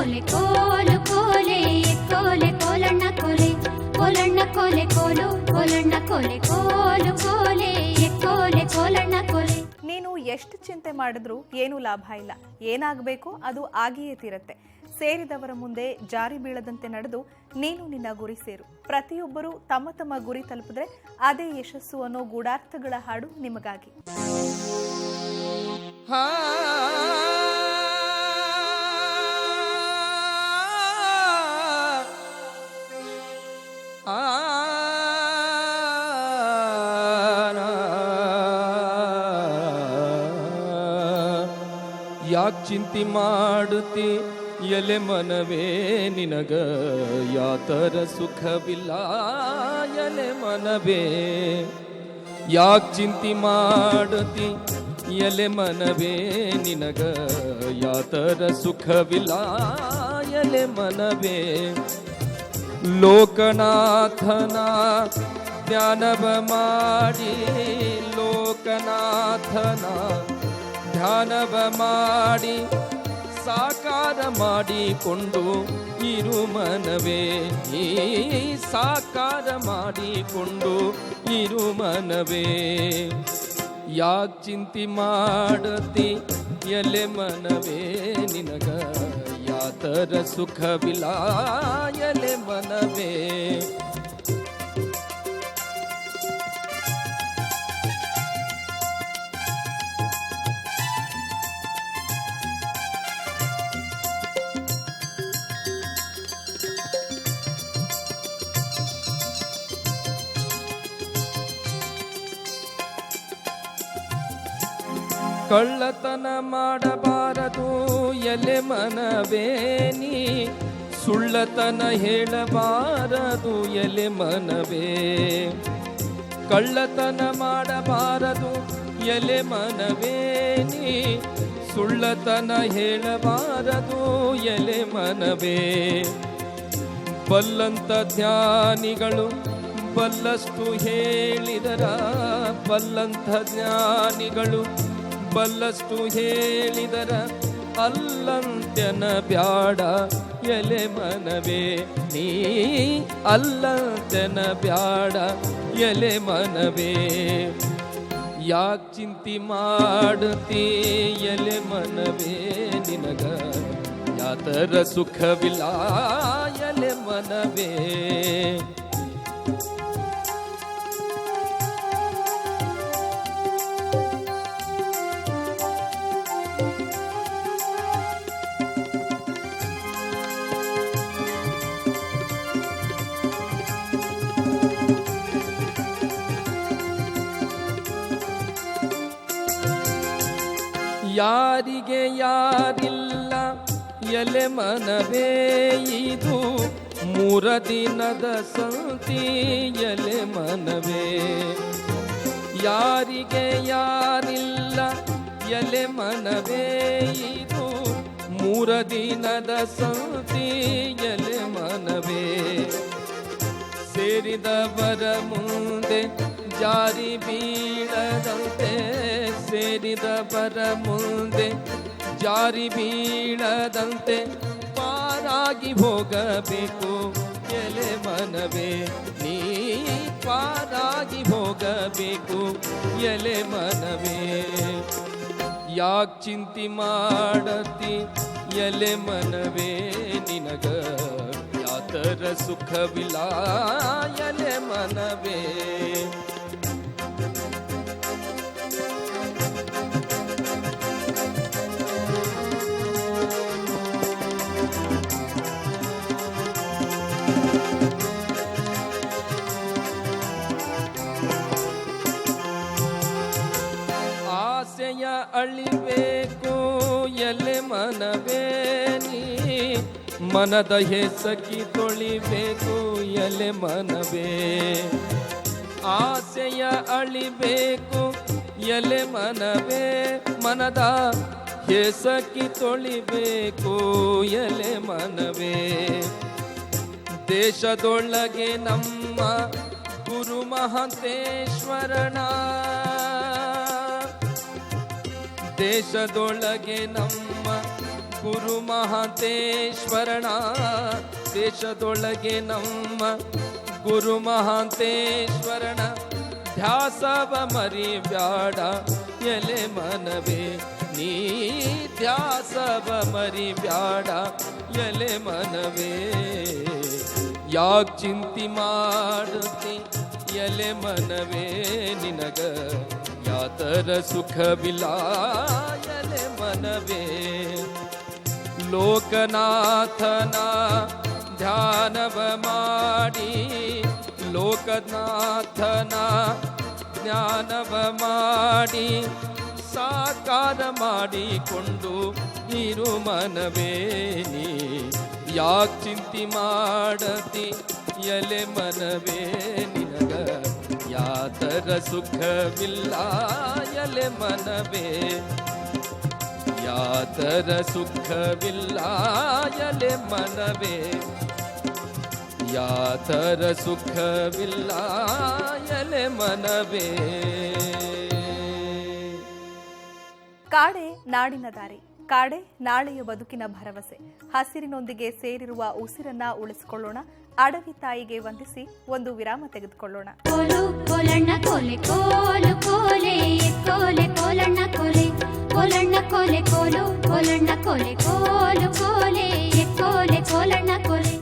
ಕೋಲೆ ಕೋಲು ಕೋಲೆ ಕೋಲೆ ಕೋಲಣ್ಣ ಕೋಲೆ ಕೋಲಣ್ಣ ಕೋಲೆ ಕೋಲು ಕೋಲಣ್ಣ ಕೋಲೆ ಕೋಲು ಕೋಲೆ ಕೋಲೆ ಕೋಲಣ್ಣ ಕೋಲೆ. ನೀನು ಎಷ್ಟು ಚಿಂತೆ ಮಾಡಿದ್ರೂ ಏನೂ ಲಾಭ ಇಲ್ಲ. ಏನಾಗಬೇಕು ಅದು ಆಗಿಯೇ ತೀರತ್ತೆ. ಸೇರಿದವರ ಮುಂದೆ ಜಾರಿ ಬೀಳದಂತೆ ನಡೆದು ನೀನು ನಿನ್ನ ಗುರಿ ಸೇರು. ಪ್ರತಿಯೊಬ್ಬರೂ ತಮ್ಮ ತಮ್ಮ ಗುರಿ ತಲುಪಿದ್ರೆ ಅದೇ ಯಶಸ್ಸು ಅನ್ನೋ ಗೂಢಾರ್ಥಗಳ ಹಾಡು ನಿಮಗಾಗಿ. ಯಾಕ್ ಚಿಂತಿ ಮಾಡುತ್ತಿ? ಎಲೆ ಮನವೇ ನಿನಗ, ಯಾತರ ಸುಖವಿಲ್ಲ? ಎಲೆ ಮನವೇ, ಯಾಕ್ ಚಿಂತಿ ಮಾಡುತ್ತಿ? ಎಲೆ ಮನವೇ ನಿನಗ, ಯಾತರ ಸುಖವಿಲ್ಲ? ಎಲೆ ಮನವೇ, ಲೋಕನಾಥನ ಜ್ಞಾನವ ಮಾಡಿ, ಲೋಕನಾಥನ ಧ್ಯಾನವ ಮಾಡಿ, ಸಾಕಾರ ಮಾಡಿಕೊಂಡು ಇರು ಮನವೇ. ಈ ಸಾಕಾರ ಮಾಡಿಕೊಂಡು ಇರು ಮನವೇ. ಯಾ ಚಿಂತಿ ಮಾಡತಿ ಎಲೆ ಮನವೇ ನಿನಗ? ಯಾತರ ಸುಖವಿಲ್ಲ ಎಲೆ ಮನವೇ. ಕಳ್ಳತನ ಮಾಡಬಾರದು, ಎಲೆ ಮನವೇನಿ ಸುಳ್ಳತನ ಹೇಳಬಾರದು, ಎಲೆ ಮನವೇ. ಕಳ್ಳತನ ಮಾಡಬಾರದು, ಎಲೆ ಮನವೇನಿ ಸುಳ್ಳತನ ಹೇಳಬಾರದು, ಎಲೆ ಮನವೇ. ಬಲ್ಲಂತ ಧ್ಯಾನಿಗಳು ಬಲ್ಲಷ್ಟು ಹೇಳಿದರ, ಬಲ್ಲಂತ ಜ್ಞಾನಿಗಳು ಬಲ್ಲಷ್ಟು ಹೇಳಿದರ, ಅಲ್ಲಂತ್ಯನ ಬ್ಯಾಡ ಎಲೆ ಮನವೇ. ನೀ ಅಲ್ಲಂತ್ಯನ ಬ್ಯಾಡ ಎಲೆ ಮನವೇ. ಯಾಕ್ ಚಿಂತಿ ಮಾಡುತ್ತೀ ಎಲೆ ಮನವೇ ನಿನಗ? ಯಾತರ ಸುಖವಿಲ್ಲ ಎಲೆ ಮನವೇ. ಯಾರಿಗೆ ಯಾರಿಲ್ಲ, ಎಲೆ ಮನವೇ ಇದು. ಮೂರ ದಿನದ ಸಂತಿ, ಎಲೆ ಮನವೇ. ಯಾರಿಗೆ ಯಾರಿಲ್ಲ, ಎಲೆ ಮನವೇ ಇದು. ಮೂರ ದಿನದ ಸಂತಿ, ಎಲೆ ಮನವೇ. ಸೇರಿದವರ ಮುಂದೆ ಜಾರಿ ಬೀಳದಂತೆ ಸೇರಿದ ಪರ ಮುಂದೆ, ಜಾರಿ ಬೀಳದಂತೆ ಪಾರಾಗಿ ಹೋಗಬೇಕು ಎಲೆ ಮನವೇ. ನೀ ಪಾರಾಗಿ ಹೋಗಬೇಕು ಎಲೆ ಮನವೇ. ಯಾಕ್ ಚಿಂತಿ ಮಾಡತಿ ಎಲೆ ಮನವೇ ನಿನಗ? ಯಾತರ ಸುಖವಿಲ್ಲ ಎಲೆ ಅಳಿಬೇಕು, ಎಲೆ ಮನವೇ ನೀ. ಮನದ ಹೆಸಕಿ ತೊಳಿಬೇಕು, ಎಲೆ ಮನವೇ. ಆಸೆಯ ಅಳಿಬೇಕು, ಎಲೆ ಮನವೇ. ಮನದ ಹೆಸಕಿ ತೊಳಿಬೇಕು, ಎಲೆ ಮನವೇ. ದೇಶದೊಳಗೆ ನಮ್ಮ ಗುರು ಮಹಂತೇಶ್ವರನ ದೇಶದೊಳಗೆ ನಮ್ಮ ಗುರು ಮಹಾಂತೇಶ್ವರಣ ದೇಶದೊಳಗೆ ನಮ್ಮ ಗುರು ಮಹಾಂತೇಶ್ವರಣ ಧ್ಯಾಸವ ಮರಿ ಬ್ಯಾಡ, ಎಲೆ ಮನವೇ, ನೀ ಧ್ಯಾಸವ ಮರಿ ಬ್ಯಾಡ, ಎಲೆ ಮನವೇ. ಯಾಕ್ ಚಿಂತಿ ಮಾಡುತ್ತಿ, ಎಲೆ ಮನವೇ ನಿನಗ? ಯಾತರ ಸುಖವಿಲ್ಲ ಎಲೆ ಮನವೇ. ಲೋಕನಾಥನ ಧ್ಯಾನವ ಮಾಡಿ, ಲೋಕನಾಥನ ಜ್ಞಾನವ ಮಾಡಿ, ಸಾಕಾರ ಮಾಡಿಕೊಂಡು ನೀರು ಮನವೇ ನೀ. ಯಾಕ್ ಚಿಂತಿ ಮಾಡತಿ ಎಲೆ ಮನವೇ ನಿನಗ? ಯಾತರ ಸುಖವಿಲ್ಲ ಎಲೆ ಮನವೇ? ಯಾತರ ಸುಖವಿಲ್ಲ ಎಲೆ ಮನವೇ? ಯಾತರ ಸುಖವಿಲ್ಲ ಎಲೆ ಮನವೇ? ಕಾಡೆ ನಾಡಿನ ದಾರಿ, ಕಾಡೆ ನಾಳೆಯ ಬದುಕಿನ ಭರವಸೆ. ಹಸಿರಿನೊಂದಿಗೆ ಸೇರಿರುವ ಉಸಿರನ್ನ ಉಳಿಸಿಕೊಳ್ಳೋಣ. ಅಡವಿ ತಾಯಿಗೆ ವಂದಿಸಿ ಒಂದು ವಿರಾಮ ತೆಗೆದುಕೊಳ್ಳೋಣ. ಕೋಲೆ ಕೋಲೆ ಕೋಲೆ ಕೋಲೆ ಕೋಲೆ ಕೋಲೆ ಕೋಲೆ ಕೋಲೆ ಕೋಲೆ ಕೋಲೆ ಕೋಲೆ ಕೋಲೆ.